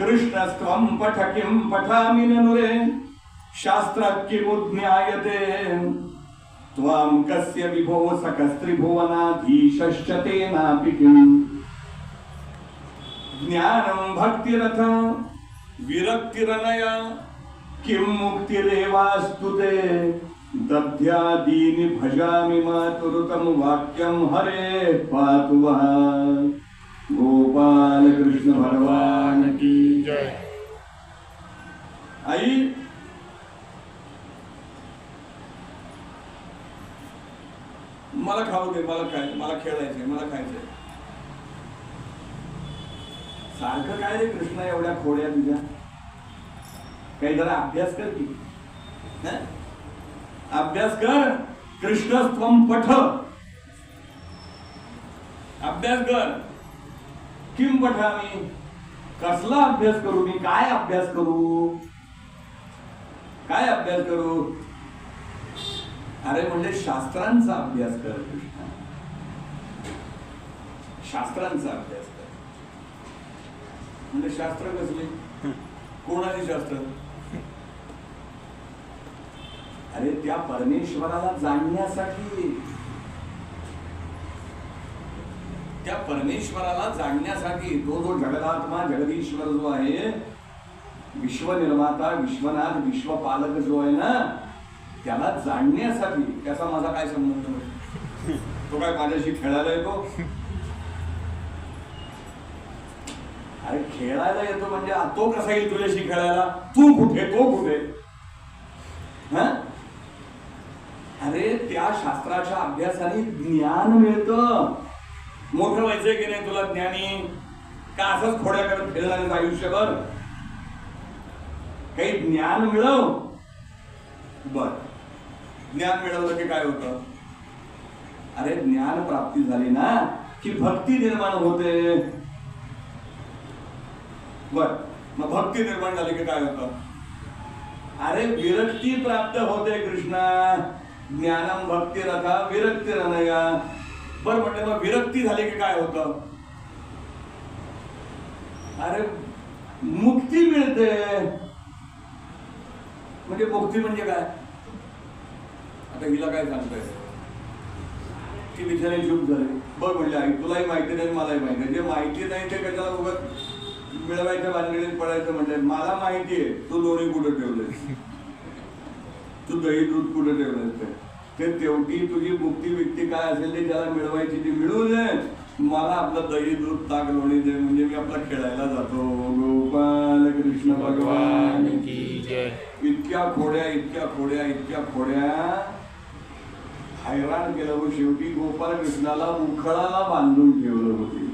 कृष्णस्त्वं पठ किं पठामि ननुरे शास्त्रात् किमुज्ञायते त्वां कस्य विभो सकस्त्रिभुवनाधीशश्च तेनापि किम्? ज्ञानं भक्तिरथ विरक्तिरनय किं मुक्तिरेवास्तु ते? दध्यादीनि भजामि मातुरुतं वाक्यं हरे पातु वः। गोपालकृष्णभगवान् आई मला खाऊ दे मला खायचं मला खेळायचंय मला खायचंय सारखं काय रे कृष्णा एवढ्या खोड्या तुझ्या? काही जरा अभ्यास कर की. अभ्यास कर कृष्ण स्वम पठ अभ्यास कर. किम पठामी कसला अभ्यास करू? मी काय अभ्यास करू? काय अभ्यास करू? अरे म्हणजे शास्त्रांचा अभ्यास कर कृष्णा. शास्त्रांचा अभ्यास कर. म्हणजे शास्त्र कसले? कोणाचे शास्त्र? अरे त्या परमेश्वराला जाणण्यासाठी. त्या परमेश्वराला जाणण्यासाठी तो जो जगदात्मा जगदीश्वर जो आहे विश्वनिर्माता विश्वनाथ विश्वपालक जो आहे ना त्याला जाणण्यासाठी त्याचा माझा काय संबंध नाही. तो काय माझ्याशी खेळायला येतो? अरे खेळायला येतो म्हणजे तो कसा येईल तुझ्याशी खेळायला? तू कुठे तो कुठे? हा? अरे त्या शास्त्राच्या अभ्यासाने ज्ञान मिळतं. मोठं व्हायचंय की नाही तुला ज्ञानी? का असंच खोड्या करत फिरणार आयुष्यभर? काही ज्ञान मिळव. बर. ज्ञान मिळवलं की काय होतं? अरे ज्ञान प्राप्ती झाली ना की भक्ती निर्माण होते. बर. मग भक्ती निर्माण झाली की काय होतं? अरे विरक्ती प्राप्त होते कृष्णा. ज्ञानम भक्ती रथा विरक्ती रनया. बर म्हणजे मग विरक्ती झाली की काय होतं? अरे मुक्ती मिळते. म्हणजे मुक्ती म्हणजे काय? आता हिला काय सांगताय? ती बिचारी चूप झाली. बघ म्हणजे आई तुलाही माहिती नाही मलाही माहिती नाही. जे माहिती नाही ते कशाला उगत मिळवायच्या बांधणीत पडायचं म्हणजे? मला माहिती आहे तू लोणी कुठं ठेवलंय तू दही दूध कुठं ठेवलंय ते? तेवढी तुझी मुक्ती व्यक्ती काय असेल ते ज्याला मिळवायची ती मिळू दे. मला आपलं दही दूध ताक लोणी दे म्हणजे मी आपला खेळायला जातो. गोपाल कृष्ण भगवान. इतक्या खोड्या इतक्या खोड्या इतक्या खोड्या. हैराण केलं. व शेवटी गोपाल कृष्णाला उखळाला बांधून ठेवलं होती.